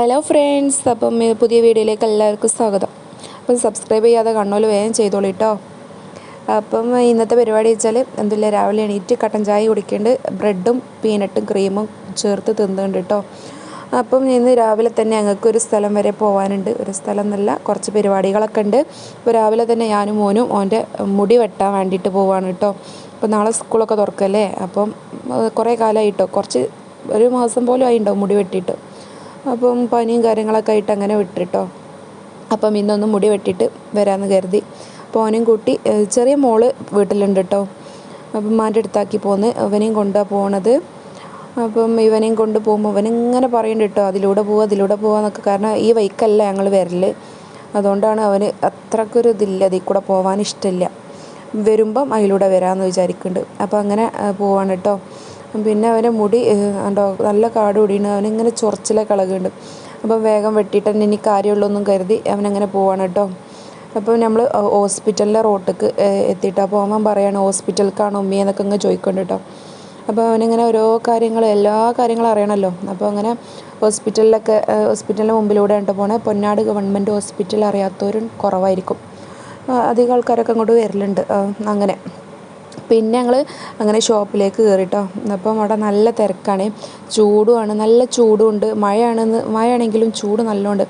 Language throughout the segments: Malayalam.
ഹലോ ഫ്രണ്ട്സ് അപ്പം പുതിയ വീഡിയോയിലേക്ക് എല്ലാവർക്കും സ്വാഗതം. അപ്പം സബ്സ്ക്രൈബ് ചെയ്യാതെ കണ്ണോൽ വേഗം ചെയ്തോളൂ കേട്ടോ. അപ്പം ഇന്നത്തെ പരിപാടി വെച്ചാൽ എന്തില്ല രാവിലെ എണീറ്റ് കട്ടൻ ചായ കുടിക്കേണ്ട ബ്രെഡും പീനട്ടും ക്രീമും ചേർത്ത് തിന്നുന്നുണ്ട് കേട്ടോ. അപ്പം ഇന്ന് രാവിലെ തന്നെ ഞങ്ങൾക്ക് ഒരു സ്ഥലം വരെ പോകാനുണ്ട് ഒരു സ്ഥലം എന്നല്ല കുറച്ച് പരിപാടികളൊക്കെ ഉണ്ട്. അപ്പോൾ രാവിലെ തന്നെ ഞാനും മോനും ഓന്റെ മുടി വെട്ടാൻ വേണ്ടിയിട്ട് പോവാണ് കേട്ടോ. അപ്പം നാളെ സ്കൂളൊക്കെ തുറക്കല്ലേ? അപ്പം കുറേ കാലമായിട്ടോ കുറച്ച് ഒരു മാസം പോലും ആയിണ്ടാവും മുടി വെട്ടിയിട്ട്. അപ്പം പനിയും കാര്യങ്ങളൊക്കെ ആയിട്ട് അങ്ങനെ വിട്ടിട്ടോ. അപ്പം ഇന്നൊന്ന് മുടി വെട്ടിയിട്ട് വരാമെന്ന് കരുതി. അപ്പോൾ അവനെയും കൂട്ടി ചെറിയ മോൾ വീട്ടിലുണ്ട് കേട്ടോ അപ്പം മാന്റെ അടുത്താക്കി പോന്ന്. അവനെയും കൊണ്ടാണ് പോണത്. അപ്പം ഇവനെയും കൊണ്ട് പോകുമ്പോൾ അവനിങ്ങനെ പറയുന്നുണ്ട് കേട്ടോ അതിലൂടെ പോവുക അതിലൂടെ പോവാന്നൊക്കെ കാരണം ഈ വൈക്കല്ല ഞങ്ങൾ വരൽ അതുകൊണ്ടാണ് അവന് അത്രക്കൊരു ഇതില്ല അതിൽ കൂടെ പോകാൻ ഇഷ്ടമില്ല വരുമ്പം അതിലൂടെ വരാമെന്ന് വിചാരിക്കുന്നുണ്ട് അപ്പം അങ്ങനെ പോവാണ് കേട്ടോ പിന്നെ അവന്റെ മുടി കണ്ടോ നല്ല കാട് കൂടിയാണ് അവനിങ്ങനെ ചൊറിച്ചിലൊക്കെ ഇളകുന്നുണ്ട്. അപ്പം വേഗം വെട്ടിയിട്ട് തന്നെ ഇനി കാര്യമുള്ളൊന്നും കരുതി അവനങ്ങനെ പോവാണ് കേട്ടോ. അപ്പോൾ നമ്മൾ ഹോസ്പിറ്റലിലെ റോട്ടിക്ക് എത്തിയിട്ട് അപ്പോൾ അവൻ പറയാണ് ഹോസ്പിറ്റലിലേക്കാണ് ഉമ്മി എന്നൊക്കെ ഇങ്ങനെ ചോദിക്കുന്നുണ്ട് കേട്ടോ. അപ്പോൾ അവനിങ്ങനെ ഓരോ കാര്യങ്ങൾ എല്ലാ കാര്യങ്ങളും അറിയണമല്ലോ. അപ്പോൾ അങ്ങനെ ഹോസ്പിറ്റലിലൊക്കെ ഹോസ്പിറ്റലിന്റെ മുമ്പിലൂടെ കണ്ടു പോണേ. പൊന്നാട് ഗവൺമെന്റ് ഹോസ്പിറ്റൽ അറിയാത്തവരും കുറവായിരിക്കും. അധികം ആൾക്കാരൊക്കെ അങ്ങോട്ട് വരലുണ്ട് അങ്ങനെ. പിന്നെ ഞങ്ങൾ അങ്ങനെ ഷോപ്പിലേക്ക് കയറിട്ടോ അപ്പം അവിടെ നല്ല തിരക്കാണ്. ചൂടുമാണ്. നല്ല ചൂടുമുണ്ട് മഴയാണെന്ന് മഴയാണെങ്കിലും ചൂട് നല്ലോണ്ട്.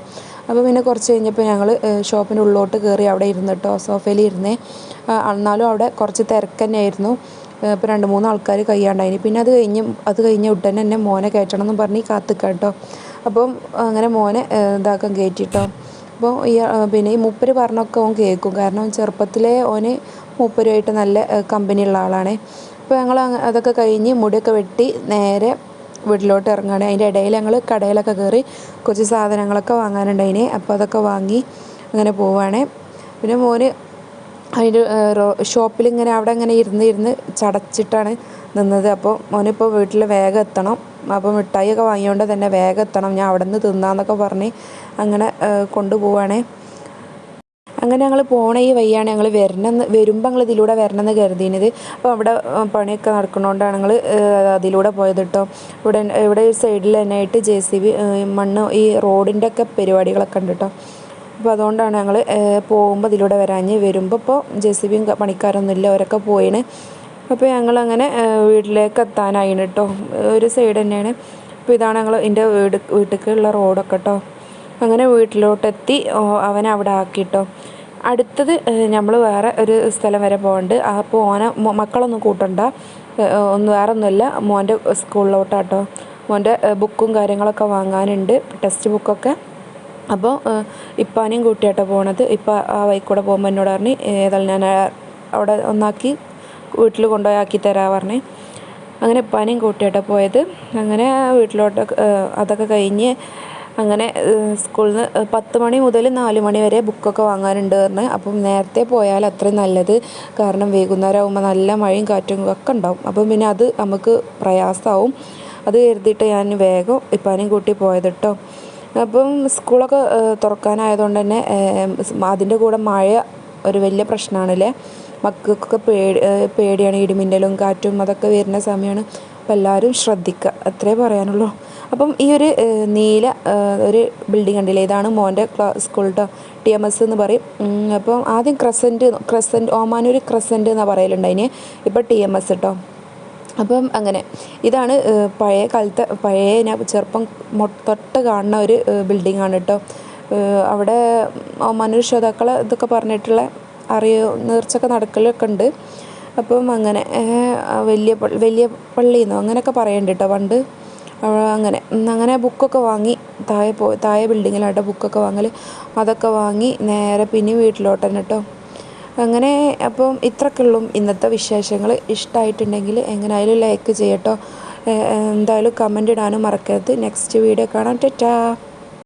അപ്പോൾ പിന്നെ കുറച്ച് കഴിഞ്ഞപ്പോൾ ഞങ്ങൾ ഷോപ്പിന്റെ ഉള്ളോട്ട് കയറി അവിടെ ഇരുന്നിട്ടോ സോഫയിൽ ഇരുന്നേ. എന്നാലും അവിടെ കുറച്ച് തിരക്ക് തന്നെയായിരുന്നു. ഇപ്പോൾ രണ്ട് മൂന്ന് ആൾക്കാർ കയ്യാണ്ടായിന് പിന്നെ അത് കഴിഞ്ഞ് അത് കഴിഞ്ഞ ഉടനെ തന്നെ മോനെ കയറ്റണം എന്ന് പറഞ്ഞ് കാത്തിക്കാം കേട്ടോ അപ്പം അങ്ങനെ മോനെ ഇതാക്കാൻ കയറ്റിട്ടോ അപ്പോൾ ഈ പിന്നെ ഈ മൂപ്പര് പറഞ്ഞൊക്കെ ഓൻ കേൾക്കും. കാരണം ചെറുപ്പത്തിലേ ഓന് മൂപ്പരുമായിട്ട് നല്ല കമ്പനിയുള്ള ആളാണ്. അപ്പോൾ ഞങ്ങൾ അതൊക്കെ കഴിഞ്ഞ് മുടിയൊക്കെ വെട്ടി നേരെ വീട്ടിലോട്ട് ഇറങ്ങുകയാണ് അതിന്റെ ഇടയിൽ ഞങ്ങൾ കടയിലൊക്കെ കയറി കുറച്ച് സാധനങ്ങളൊക്കെ വാങ്ങാനുണ്ടായിന്. അപ്പോൾ അതൊക്കെ വാങ്ങി അങ്ങനെ പോവുകയാണ് പിന്നെ മോന് അതിന്റെ ഷോപ്പിൽ ഇങ്ങനെ അവിടെ ഇങ്ങനെ ഇരുന്ന് ഇരുന്ന് ചടച്ചിട്ടാണ് നിന്നത്. അപ്പോൾ മോനിപ്പോൾ വീട്ടിൽ വേഗം എത്തണം. അപ്പോൾ മിഠായിയൊക്കെ വാങ്ങിയോണ്ട് തന്നെ വേഗം എത്തണം. ഞാൻ അവിടെ നിന്ന് തിന്നാന്നൊക്കെ പറഞ്ഞ് അങ്ങനെ കൊണ്ടുപോവാണേ. അങ്ങനെ ഞങ്ങൾ പോണ ഈ വഴിയാണ് ഞങ്ങൾ വരണമെന്ന് വരുമ്പോൾ ഞങ്ങൾ ഇതിലൂടെ വരണമെന്ന് കരുതിയത് അപ്പോൾ അവിടെ പണിയൊക്കെ നടക്കുന്നതുകൊണ്ടാണ് ഞങ്ങൾ അതിലൂടെ പോയത് കേട്ടോ. ഇവിടെ ഇവിടെ ഒരു സൈഡിൽ തന്നെ ആയിട്ട് ജെ സി ബി മണ്ണ് ഈ റോഡിന്റെ ഒക്കെ പരിപാടികളൊക്കെ ഉണ്ട് കേട്ടോ. അപ്പോൾ അതുകൊണ്ടാണ് ഞങ്ങൾ പോകുമ്പോൾ ഇതിലൂടെ വരാഞ്ഞ് വരുമ്പോൾ ഇപ്പോൾ ജെ സി ബിയും പണിക്കാരൊന്നുമില്ല. അവരൊക്കെ പോയിന്. അപ്പോൾ ഞങ്ങളങ്ങനെ വീട്ടിലേക്ക് എത്താനായിന് കേട്ടോ ഒരു സൈഡ് തന്നെയാണ്. അപ്പോൾ ഇതാണ് ഞങ്ങൾ എന്റെ വീട് വീട്ടിലേക്കുള്ള റോഡൊക്കെ കേട്ടോ അങ്ങനെ വീട്ടിലോട്ടെത്തി അവനെ അവിടെ ആക്കിട്ടോ അടുത്തത് നമ്മൾ വേറെ ഒരു സ്ഥലം വരെ പോകണ്ട് അപ്പോൾ ഓനെ മക്കളൊന്നും കൂട്ടണ്ട. ഒന്നും വേറെ ഒന്നുമില്ല മോന്റെ സ്കൂളിലോട്ടാട്ടോ മോന്റെ ബുക്കും കാര്യങ്ങളൊക്കെ വാങ്ങാനുണ്ട്. ടെക്സ്റ്റ് ബുക്കൊക്കെ. അപ്പോൾ ഇപ്പാനെയും കൂട്ടിയാട്ടോ പോണത്. ഇപ്പം ആ വൈക്കൂടെ പോകുമ്പോൾ എന്നോട് പറഞ്ഞ് ഏതായാലും ഞാൻ അവിടെ ഒന്നാക്കി വീട്ടിൽ കൊണ്ടുപോയി ആക്കി തരാ പറഞ്ഞ് അങ്ങനെ പനിയും കൂട്ടിയിട്ട് പോയത്. അങ്ങനെ വീട്ടിലോട്ട് അതൊക്കെ കഴിഞ്ഞ് അങ്ങനെ സ്കൂളിൽ നിന്ന് പത്ത് മണി മുതൽ നാല് മണി വരെ ബുക്കൊക്കെ വാങ്ങാനുണ്ട് പറഞ്ഞ്. അപ്പം നേരത്തെ പോയാൽ അത്രയും നല്ലത്. കാരണം വൈകുന്നേരം ആകുമ്പോൾ നല്ല മഴയും കാറ്റും ഒക്കെ ഉണ്ടാവും. അപ്പം പിന്നെ അത് നമുക്ക് പ്രയാസമാവും. അത് കരുതിയിട്ട് ഞാൻ വേഗം ഇപ്പനും കൂട്ടി പോയത് കേട്ടോ അപ്പം സ്കൂളൊക്കെ തുറക്കാനായതുകൊണ്ട് തന്നെ അതിന്റെ കൂടെ മഴ ഒരു വലിയ പ്രശ്നമാണല്ലേ? മക്കൾക്കൊക്കെ പേടി പേടിയാണ്. ഇടിമിന്നലും കാറ്റും അതൊക്കെ വരുന്ന സമയമാണ്. അപ്പം എല്ലാവരും ശ്രദ്ധിക്കുക അത്രേ പറയാനുള്ളൂ. അപ്പം ഈ ഒരു നീല ഒരു ബിൽഡിംഗ് ഉണ്ടല്ലേ ഇതാണ് മോന്റെ class school T M S എന്ന് പറയും. അപ്പം ആദ്യം ക്രസന്റ് ക്രസന്റ് ഓമാനൂർ ക്രസന്റ് എന്നാണ് പറയലുണ്ടായിന് ഇപ്പം ടി എം എസ് കേട്ടോ അപ്പം അങ്ങനെ. ഇതാണ് പഴയ കാലത്തെ പഴയ ഞാൻ ചെറുപ്പം തൊട്ട് കാണുന്ന ഒരു ബിൽഡിംഗ് ആണ് കേട്ടോ അവിടെ ഓമാനൂർ ശ്രോതാക്കളെ ഇതൊക്കെ പറഞ്ഞിട്ടുള്ള അറിയ നേർച്ചൊക്കെ നടക്കലൊക്കെ ഉണ്ട്. അപ്പം അങ്ങനെ വലിയ വലിയ പള്ളിയെന്നോ അങ്ങനെയൊക്കെ പറയുന്നുണ്ട് കേട്ടോ പണ്ട്. അങ്ങനെ അങ്ങനെ ബുക്കൊക്കെ വാങ്ങി താഴെ പോ താഴെ ബിൽഡിങ്ങിലാട്ടോ ബുക്കൊക്കെ വാങ്ങൽ അതൊക്കെ വാങ്ങി നേരെ പിന്നെ വീട്ടിലോട്ട് തന്നെ കേട്ടോ അങ്ങനെ അപ്പം ഇത്രക്കുള്ളൂ ഇന്നത്തെ വിശേഷങ്ങൾ ഇഷ്ടമായിട്ടുണ്ടെങ്കിൽ എങ്ങനെയായാലും ലൈക്ക് ചെയ്യട്ടോ. എന്തായാലും കമന്റ് ഇടാനും മറക്കരുത്. നെക്സ്റ്റ് വീഡിയോ കാണാം. ടാറ്റാ.